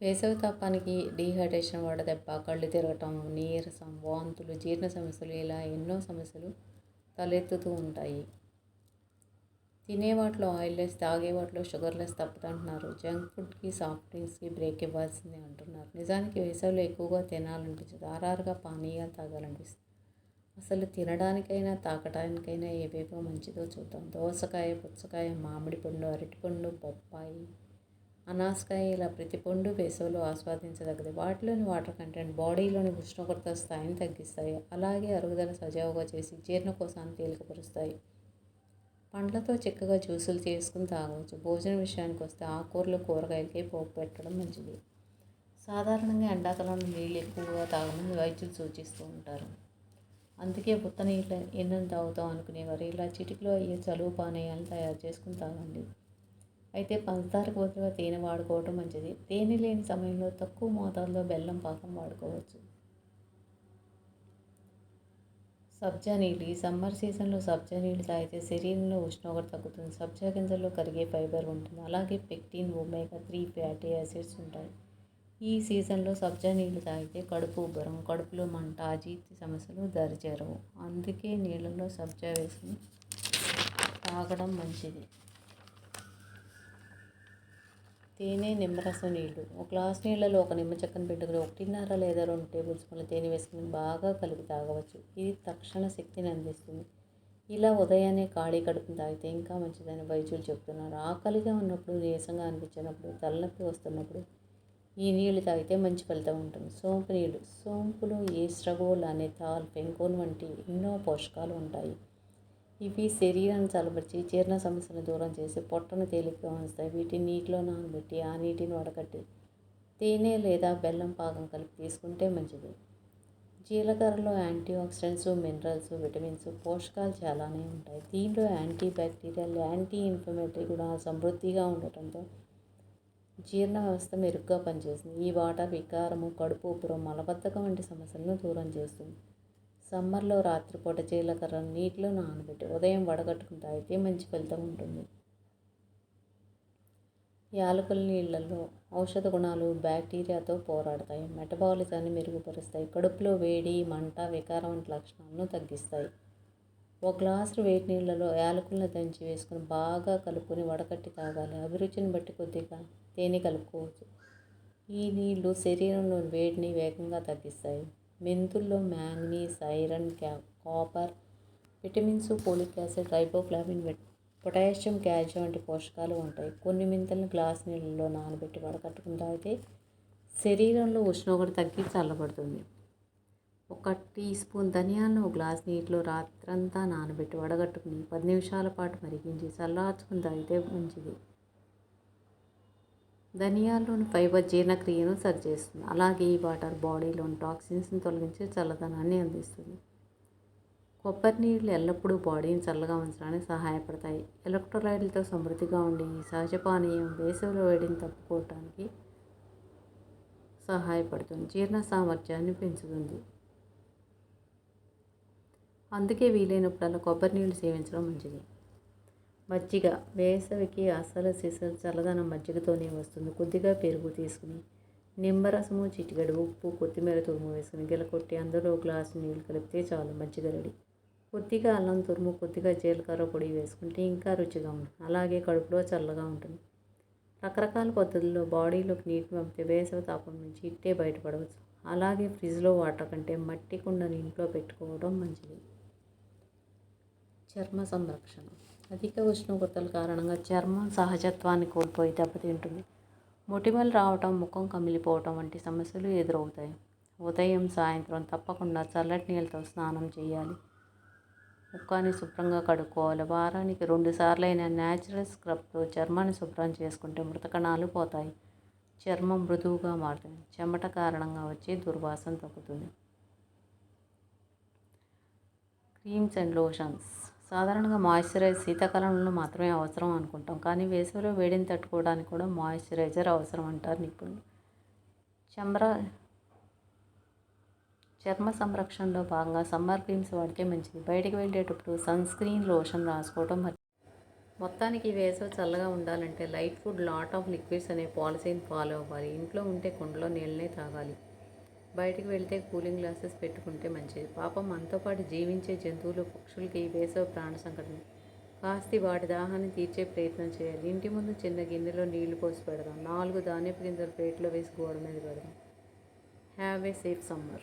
వేసవి తాపానికి డీహైడ్రేషన్ వడదెబ్బ కళ్ళు తిరగటం నీరసం వాంతులు జీర్ణ సమస్యలు ఇలా ఎన్నో సమస్యలు తలెత్తుతూ ఉంటాయి. తినే వాటిలో ఆయిల్ లెస్ తాగే వాటిలో షుగర్ లెస్ జంక్ ఫుడ్కి సాఫ్ట్ డ్రింక్స్కి బ్రేక్ ఇవ్వాల్సిందే అంటున్నారు. నిజానికి వేసవిలో ఎక్కువగా తినాలనిపించదు. ఆరారుగా పానీయాలు తాగాలనిపిస్తుంది. అసలు తినడానికైనా తాకడానికైనా ఏవేవో మంచిదో చూద్దాం. దోసకాయ పుచ్చకాయ మామిడి పండు అరటిపండు బొప్పాయి అనాసకాయ ఇలా ప్రతి పండు వేసవిలో ఆస్వాదించదగ్గది వాటిలోని వాటర్ కంటెంట్ బాడీలోని ఉష్ణోగ్రత స్థాయిని తగ్గిస్తాయి. అలాగే అరుగుదల సజావుగా చేసి జీర్ణకోశాన్ని తేలికపరుస్తాయి. పండ్లతో చక్కగా జ్యూసులు చేసుకుని తాగవచ్చు. భోజనం విషయానికి వస్తే ఆకుకూరలు కూరగాయలకి పోపు పెట్టడం మంచిది. సాధారణంగా ఎండాకాలంలో నీళ్ళు ఎక్కువగా తాగమని వైద్యులు సూచిస్తూ ఉంటారు. అందుకే ఉత్త నీళ్ళ ఎన్నెన్ని తాగుతాం అనుకునేవారు. ఇలా చిటికలో అయ్యే చలువు పానీయాలను తయారు చేసుకుని తాగండి. అయితే పంచదారకు బదులుగా తేనె వాడుకోవటం మంచిది. తేనె లేని సమయంలో తక్కువ మోతాదులో బెల్లం పాకం వాడుకోవచ్చు. సబ్జా నీళ్ళు. ఈ సమ్మర్ సీజన్లో సబ్జా నీళ్ళు తాగితే శరీరంలో ఉష్ణోగ్రత తగ్గుతుంది. సబ్జా గింజల్లో కరిగే ఫైబర్ ఉంటుంది. అలాగే pectin omega three fatty acids ఉంటాయి. ఈ సీజన్లో సబ్జా నీళ్ళు తాగితే కడుపు ఉబ్బరం కడుపులో మంట అజీర్తి సమస్యలు దరిచేరవు. అందుకే నీళ్ళలో సబ్జా వేసుకుని తాగడం మంచిది. తేనె నిమ్మరసం నీళ్ళు. ఒక గ్లాస్ నీళ్ళలో ఒక నిమ్మ చెక్కను పెట్టుకుని ఒకటిన్నర లేదా రెండు టేబుల్ స్పూన్ల తేనె వేసుకుని బాగా కలిపి తాగవచ్చు. ఇది తక్షణ శక్తిని అందిస్తుంది. ఇలా ఉదయాన్నే ఖాళీ కడుపుని తాగితే ఇంకా మంచిదని వైద్యులు చెప్తున్నారు. ఆకలిగా ఉన్నప్పుడు నీరసంగా అనిపించినప్పుడు తలనొప్పి వస్తున్నప్పుడు ఈ నీళ్ళు తాగితే మంచి ఫలితం ఉంటుంది. సోంపు నీళ్ళు. సోంపులో ఈస్ట్రగోల్ అనే తాల్ పెంకోన్ వంటి ఎన్నో పోషకాలు ఉంటాయి. ఇవి శరీరాన్ని చల్లబరిచి జీర్ణ సమస్యను దూరం చేసి పొట్టను తేలికగా ఉంచుతాయి. వీటిని నీటిలో నానబెట్టి ఆ నీటిని వడకట్టి తేనె లేదా బెల్లం పాకం కలిపి తీసుకుంటే మంచిది. జీలకర్రలో యాంటీ ఆక్సిడెంట్స్ మినరల్స్ విటమిన్స్ పోషకాలు చాలానే ఉంటాయి. దీంట్లో యాంటీ బ్యాక్టీరియల్ యాంటీ ఇన్ఫ్లమేటరీ గుణాలు సమృద్ధిగా ఉండటంతో జీర్ణ వ్యవస్థ మెరుగ్గా పనిచేస్తుంది. ఈ వాటర్ వికారము కడుపు ఉబ్బరం మలబద్ధకం వంటి సమస్యలను దూరం చేస్తుంది. సమ్మర్లో రాత్రిపూట జీలకర్రను నీటిలో నానబెట్టి ఉదయం వడగట్టుకుని తాగితే మంచి ఫలితం ఉంటుంది. యాలకుల నీళ్ళల్లో ఔషధ గుణాలు బ్యాక్టీరియాతో పోరాడతాయి. మెటబాలిజాన్ని మెరుగుపరుస్తాయి. కడుపులో వేడి మంట వికారం వంటి లక్షణాలను తగ్గిస్తాయి. ఒక గ్లాసు వేడి నీళ్ళలో యాలకులను దంచి వేసుకుని బాగా కలుపుకొని వడకట్టి తాగాలి. అభిరుచిని బట్టి కొద్దిగా తేనె కలుపుకోవచ్చు. ఈ నీళ్ళు శరీరంలోని వేడిని వేగంగా తగ్గిస్తాయి. మెంతుల్లో మ్యాంగనీస్ ఐరన్ క్యా copper vitamins folic acid riboflavin potassium calcium వంటి పోషకాలు ఉంటాయి. కొన్ని మెంతులను గ్లాస్ నీళ్ళలో నానబెట్టి వడకట్టుకుని తాగితే శరీరంలో ఉష్ణోగ్రత తగ్గి చల్లబడుతుంది. ఒక టీ స్పూన్ ధనియాలను ఒక గ్లాస్ నీటిలో రాత్రంతా నానబెట్టి వడగట్టుకుని పది నిమిషాల పాటు మరిగించి చల్లార్చుకుని తాగితే మంచిది. ధనియాల్లోని ఫైబర్ జీర్ణక్రియను సరిచేస్తుంది. అలాగే ఈ వాటర్ బాడీలోని టాక్సిన్స్ని తొలగించి చల్లదనాన్ని అందిస్తుంది. కొబ్బరి నీళ్ళు ఎల్లప్పుడూ బాడీని చల్లగా ఉంచడానికి సహాయపడతాయి. ఎలక్ట్రోలైట్లతో సమృద్ధిగా ఉండే ఈ సహజ పానీయం వేసవిలో వేడిని తప్పుకోవటానికి సహాయపడుతుంది. జీర్ణ సామర్థ్యాన్ని పెంచుతుంది. అందుకే వీలైనప్పుడల్లా కొబ్బరి నీళ్ళు సేవించడం మంచిది. మజ్జిగ. వేసవికి అసలు సిసలు చల్లదనం మజ్జిగతోనే వస్తుంది. కొద్దిగా పెరుగు తీసుకుని నిమ్మరసము చిటికెడు ఉప్పు కొత్తిమీర తురుము వేసుకుని గిలకొట్టి అందులో గ్లాసు నీళ్ళు కలిపితే చాలు మజ్జిగ రెడీ. కొద్దిగా అల్లం తురుము కొద్దిగా జీలకర్ర పొడి వేసుకుంటే ఇంకా రుచిగా ఉంటుంది. అలాగే కడుపులో చల్లగా ఉంటుంది. రకరకాల పద్ధతుల్లో బాడీలోకి నీటిని పంపితే వేసవి తాపం నుంచి ఇట్టే బయటపడవచ్చు. అలాగే ఫ్రిడ్జ్లో వాటర్ కంటే మట్టి కుండని ఇంట్లో పెట్టుకోవడం మంచిది. చర్మ సంరక్షణ. అధిక ఉష్ణోగ్రతల కారణంగా చర్మం సహజత్వాన్ని కోల్పోయి దెబ్బతింటుంది. మొటిమలు రావటం ముఖం కమిలిపోవటం వంటి సమస్యలు ఎదురవుతాయి. ఉదయం సాయంత్రం తప్పకుండా చల్లటి నీళ్ళతో స్నానం చేయాలి. ముఖాన్ని శుభ్రంగా కడుక్కోవాలి. వారానికి రెండు సార్లైన న్యాచురల్ స్క్రబ్తో చర్మాన్ని శుభ్రం చేసుకుంటే మృతకణాలు పోతాయి. చర్మం మృదువుగా మారుతుంది. చెమట కారణంగా వచ్చే దుర్వాసన తగ్గుతుంది. Creams and lotions. సాధారణంగా మాయిశ్చరైజ్ శీతాకాలంలో మాత్రమే అవసరం అనుకుంటాం. కానీ వేసవిలో వేడిని తట్టుకోవడానికి కూడా మాయిశ్చరైజర్ అవసరం అంటారు నిపుణులు. చమ్ర చర్మ సంరక్షణలో భాగంగా సమ్మర్ క్రీమ్స్ వాడితే మంచిది. బయటికి వెళ్ళేటప్పుడు సన్ స్క్రీన్ లోషన్ రాసుకోవడం మొత్తానికి వేసవి చల్లగా ఉండాలంటే light food lot of liquids అనే పాలసీని ఫాలో అవ్వాలి. ఇంట్లో ఉంటే కుండలో నీళ్ళనే తాగాలి. బయటికి వెళ్తే కూలింగ్ గ్లాసెస్ పెట్టుకుంటే మంచిది. పాపం మనతో పాటు జీవించే జంతువులు పక్షులకి ఈ వేసవి ప్రాణ సంకటం కాస్త వాటి దాహాన్ని తీర్చే ప్రయత్నం చేయాలి. ఇంటి ముందు చిన్న గిన్నెలో నీళ్ళు పోసి పెడదాం. నాలుగు ధాన్యపు గింజలు ప్లేట్లో వేసి గోడ మీద పెడదాం. Have a safe summer.